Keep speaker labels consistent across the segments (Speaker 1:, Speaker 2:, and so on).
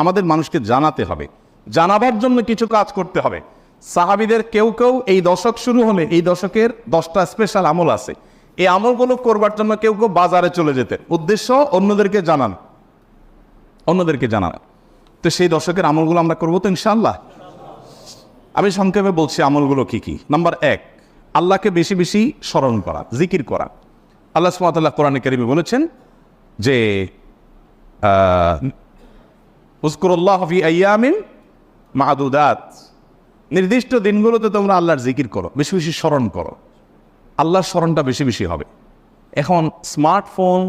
Speaker 1: আমাদের মানুষকে জানাতে হবে। জানাবার জন্য কিছু কাজ করতে হবে। সাহাবিদের কেউ কেউ এই দশক শুরু হলে এই দশকের দশটা স্পেশাল আমল আছে। এই আমলগুলো করবার জন্য কেউ কেউ বাজারে চলে যেতে। উদ্দেশ্য, অন্যদেরকে জানান। অন্যদেরকে জানান। তো সেই দশকের আমলগুলো আমরা করব তো ইনশাল্লাহ আমি সংক্ষেপে বলছি আমলগুলো কি কি। নাম্বার এক, আল্লাহকে বেশি বেশি স্মরণ করা, জিকির করা। আল্লাহ সুমাতাল্লাহ কোরআন কারিমে বলেছেন যে উস্কুরুল্লাহ ফি আইয়ামিন মাহাদুদাত নির্দিষ্ট দিনগুলোতে তোমরা আল্লাহর জিকির করো, বেশি বেশি স্মরণ করো। আল্লাহর স্মরণটা বেশি বেশি হবে। এখন স্মার্টফোন,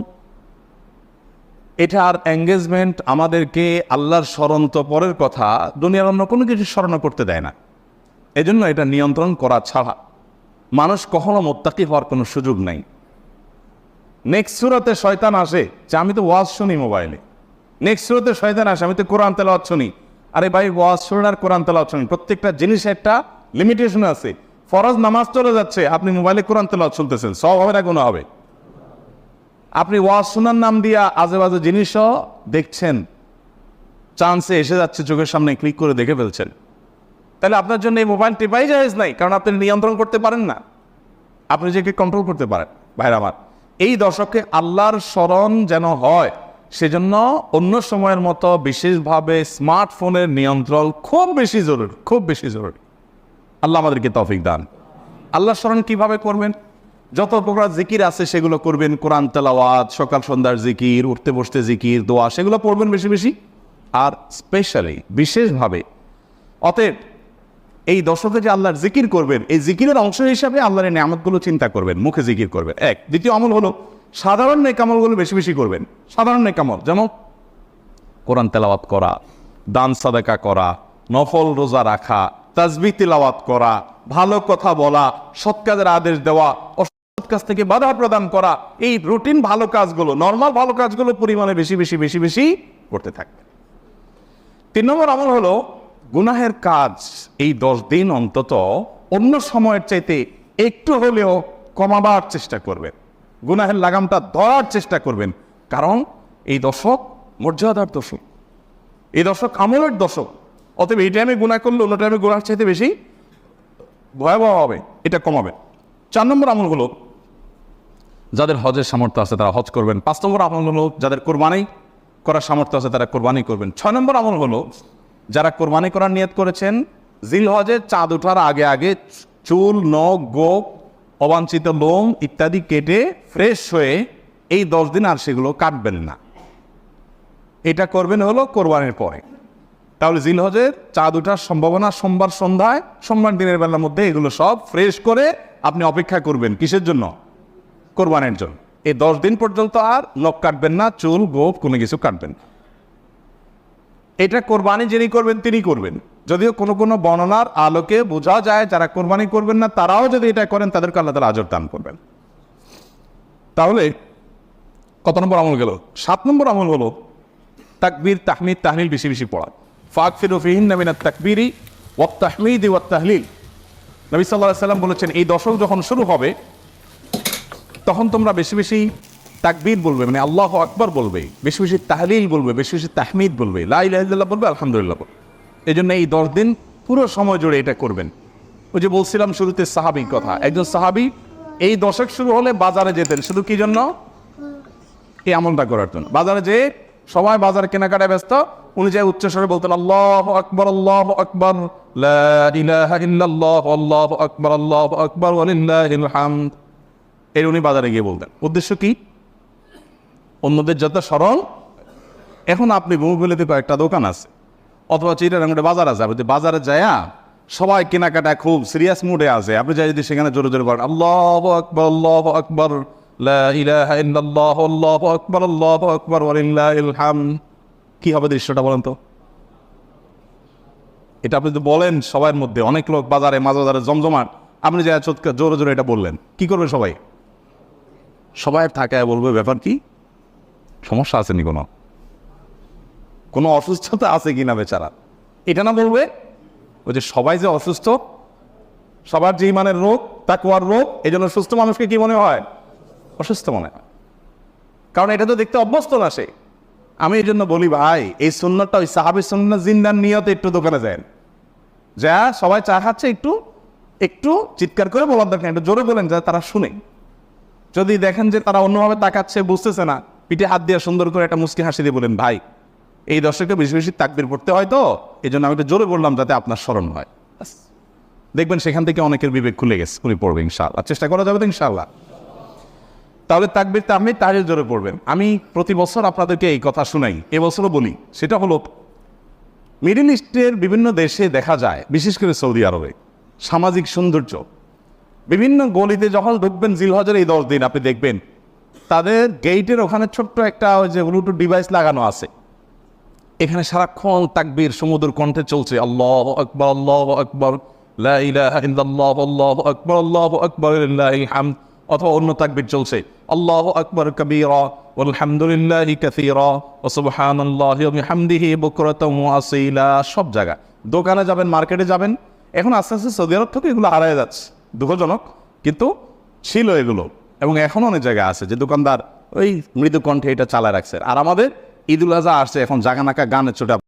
Speaker 1: এটার এঙ্গেজমেন্ট আমাদেরকে আল্লাহর স্মরণ তো পরের কথা, দুনিয়ার অন্য কোনো কিছু স্মরণ করতে দেয় না। এজন্য এটা নিয়ন্ত্রণ করা ছাড়া মানুষ কখনো মোত্তাকি হওয়ার কোনো সুযোগ নাই। নেক্সট সুরাতে শয়তান আসে, যে আমি তো ওয়াজ শুনি মোবাইলে। নেক্সট সুরাতে শয়তান আসে, আমি তো কোরআন তেলাওয়াত শুনি। আরে ভাই, ওয়াজ শুনুন আর কোরআন তেলাওয়াত শুনুন। প্রত্যেকটা জিনিস একটা লিমিটেশন আছে। ফরজ নামাজ চলে যাচ্ছে, আপনি মোবাইলে কোরআন তেলাওয়াত শুনতেছেন, সব হবে না কোনো হবে। আপনি ওয়াজ শোনার নাম দিয়া আজে বাজে জিনিসও দেখছেন। চান্সে এসে যাচ্ছে, চোখের সামনে ক্লিক করে দেখে ফেলছেন। তাহলে আপনার জন্য এই মোবাইল টিপাই জায়েজ নাই, কারণ আপনি নিয়ন্ত্রণ করতে পারেন না। আপনি নিজেকে কন্ট্রোল করতে পারেন, ভাইরা আমার। এই দশকে আল্লাহর স্মরণ যেন হয় সেজন্য অন্য সময়ের মতো বিশেষভাবে স্মার্টফোনের নিয়ন্ত্রণ খুব বেশি জরুরি, খুব বেশি জরুরি। আল্লাহ আমাদেরকে তফিক দান। আল্লাহ স্মরণ কীভাবে করবেন? যত প্রকার জিকির আছে সেগুলো করবেন, কোরআন তেলাওয়াত, সকাল সন্ধ্যার জিকির, উঠতে বসতে জিকির, দোয়া, সেগুলো পড়বেন বেশি বেশি। আর স্পেশালি বিশেষভাবে, অতএব এই দশকে যে আল্লাহর জিকির করবেন, এই জিকিরের অংশ হিসাবে আল্লাহর এই নিয়ামতগুলো চিন্তা করবেন, মুখে জিকির করবেন। এক, দ্বিতীয় আমল হলো সাধারণ নেকামলগুলো বেশি বেশি করবেন। সাধারণ নেকামল, যেমন কোরআন তেলাওয়াত করা, দান সাদাকা করা, নফল রোজা রাখা, তাজবি তিলাওয়াত করা, ভালো কথা বলা, সৎ কাজের আদেশ দেওয়া, অসৎ কাজ থেকে বাধা প্রদান করা, এই রুটিন ভালো কাজগুলো, নর্মাল ভালো কাজগুলো পরিমাণে বেশি বেশি বেশি বেশি করতে থাকবে তিন নম্বর আমল হলো গুনাহের কাজ এই দশ দিন অন্তত অন্য সময়ের চাইতে একটু হলেও কমাবার চেষ্টা করবেন। গুনাহের লাগামটা ধরার চেষ্টা করবেন। কারণ এই দশক মর্যাদার দশক। এই দশক আমলের দশক। অতএব এই টাইমে গুণা করলে অন্য টাইমে গুণার চাইতে বেশি ভয়াবহ হবে, এটা কমাবে চার নম্বর আমল হলো, যাদের হজের সামর্থ্য আছে তারা হজ করবেন। পাঁচ নম্বর আমল হলো, যাদের কোরবানি করার সামর্থ্য আছে তারা কোরবানি করবেন। ছয় নম্বর আমল হলো, যারা কোরবানি করার নিয়ত করেছেন জিল হজের চাঁদ ওঠার আগে আগে চুল, নখ, গোপ অবাঞ্ছিত লোম ইত্যাদি কেটে ফ্রেশ হয়ে এই দশ দিন আর সেগুলো কাটবেন না। এটা করবেন হলো কোরবানের পরে। তাহলে জিল হজের চাঁদ ওঠার সম্ভাবনা সোমবার সন্ধ্যায়, সোমবার দিনের বেলার মধ্যে এগুলো সব ফ্রেশ করে আপনি অপেক্ষা করবেন কিসের জন্য? কোরবানের জন্য। এই দশ দিন পর্যন্ত আর নখ কাটবেন না, চুল, গোপ কোনো কিছু কাটবেন এটা কোরবানি যিনি করবেন, তিনি করবেন। যদিও কোনো কোনো বর্ণনার আলোকে বোঝা যায় যারা কোরবানি করবেন না, তারাও যদি এটা করেন, তাদেরকে আল্লাহ তালা আজর দান করবেন। তাহলে কত নম্বর আমল গেল? সাত নম্বর আমল হলো তাকবীর, তাহমিদ, তাহলিল বেশি বেশি পড়া। ফাক ফির নামিনা তাকবীরি ওয়াত তাহমিদ ওয়াত তাহলিল। নবী সাল্লাহ সাল্লাম বলেছেন, এই দশক যখন শুরু হবে, তখন তোমরা বেশি বেশি তাকবীর বলবে মানে আল্লাহ আকবর বলবে, বেশি বেশি তাহলিল বলবে, বেশি বেশি তাহমিদ বলবে লাইল্লাহ বলবে, আলহামদুলিল্লাহ বলবে। এই জন্য এই দশ দিন পুরো সময় জুড়ে এটা করবেন। ওই যে বলছিলাম শুরুতে সাহাবির কথা, একজন সাহাবি এই দশক শুরু হলে বাজারে যেতেন, শুধু কি জন্য? এই আমলটা করার জন্য। বাজারে যে সবাই বাজারে কেনাকাটায় ব্যস্ত, উনি যে উচ্চস্বরে বলতেন, আল্লাহ আকবর আল্লাহ আকবর আল্লাহু আকবর, আল্লাহু হামদ। এর উনি বাজারে গিয়ে বলতেন। উদ্দেশ্য কি? অন্যদের যত স্মরণ, এখন আপনি বহুগুলিতে কয়েকটা দোকান আছে অথবা চিটারাঙ্গের বাজার আছে, আপনি বাজারে যায়া সবাই কেনাকাটা খুব সিরিয়াস মুডে আছে, আপনি যাই যদি সেখানে জোরে জোরে বলেন, আল্লাহ আকবর আল্লাহ আকবর কি হবে দৃশ্যটা বলেন তো? এটা আপনি বলেন সবার মধ্যে, অনেক লোক বাজারে মাঝ বাজারে জমজমাট, আপনি যা চোৎকা জোরে জোরে এটা বললেন, কি করবে সবাই? সবাই থাকায় বলবে, ব্যাপার কি? সমস্যা আছে নি কোনো? কোনো অসুস্থতা আছে কিনা বেচারা? এটা না বলবে? ওই যে সবাই যে অসুস্থ, সবার যে ইমানের রোগ তাকুয়ার রোগ এই জন্য সুস্থ মানুষকে কি মনে হয়? অসুস্থ মনে হয়। কারণ এটা তো দেখতে অভ্যস্ত না সে। আমি এই জন্য বলি ভাই, এই সুন্নতটা ওই সাহাবি সুন্না জিন্দার নিয়তে একটু দোকানে যায় যা, সবাই চা খাচ্ছে একটু একটু চিৎকার করে বলার দরকার একটু জোরে বলেন যা তারা শুনে। যদি দেখেন যে তারা অন্যভাবে তাকাচ্ছে, বুঝতেছে না, পিঠে হাত দিয়ে সুন্দর করে একটা মুসকি হাসি দিয়ে বলেন, ভাই এই দর্শককে বেশি বেশি তাকবির পড়তে হয় তো এই জন্য আমি একটু জোরে বললাম যাতে আপনার স্মরণ হয়। দেখবেন সেখান থেকে অনেকের বিবেক খুলে গেছে উনি পড়বে ইনশাআল্লাহ। চেষ্টা করা যাবে তো ইনশাআল্লাহ। তাহলে তাকবির তাহমিদ তাহির জোরে পড়বেন। আমি প্রতি বছর আপনাদেরকে এই কথা শুনাই এবছরও বলি সেটা হলো মিডিল ইস্টের বিভিন্ন দেশে দেখা যায় বিশেষ করে সৌদি আরবে সামাজিক সৌন্দর্য। বিভিন্ন গলিতে যখন ঢুকবেন জিলহজের এই দশ দিন আপনি দেখবেন তাদের গেইটের ওখানে ছোট্ট একটা ওই যে ব্লুটুথ ডিভাইস লাগানো আছে। এখানে সারাক্ষণ তাকবীর সমুদ্র কণ্ঠে চলছে। আল্লাহ আকবর আল্লাহ আকবর আকবর, আল্লাহু আকবর হামদ, অথবা অন্য তাকবীর চলছে। আল্লাহু আকবর কবীরা, ওয়ালহামদুলিল্লাহি কাসীরা বুকরাতাও ওয়া আসীলা, সব জায়গা দোকানে যাবেন, মার্কেটে যাবেন, এখন আস্তে আস্তে সৌদি আরব থেকে এগুলো হারায় যাচ্ছে। দুঃখজনক, কিন্তু ছিল এগুলো। এবং এখনও অনেক জায়গা আছে যে দোকানদার ওই মৃদু কণ্ঠে এটা চালায় রাখছে। আর আমাদের ঈদুল আজহা আসছে এখন জাগানাকা গানের ছোটা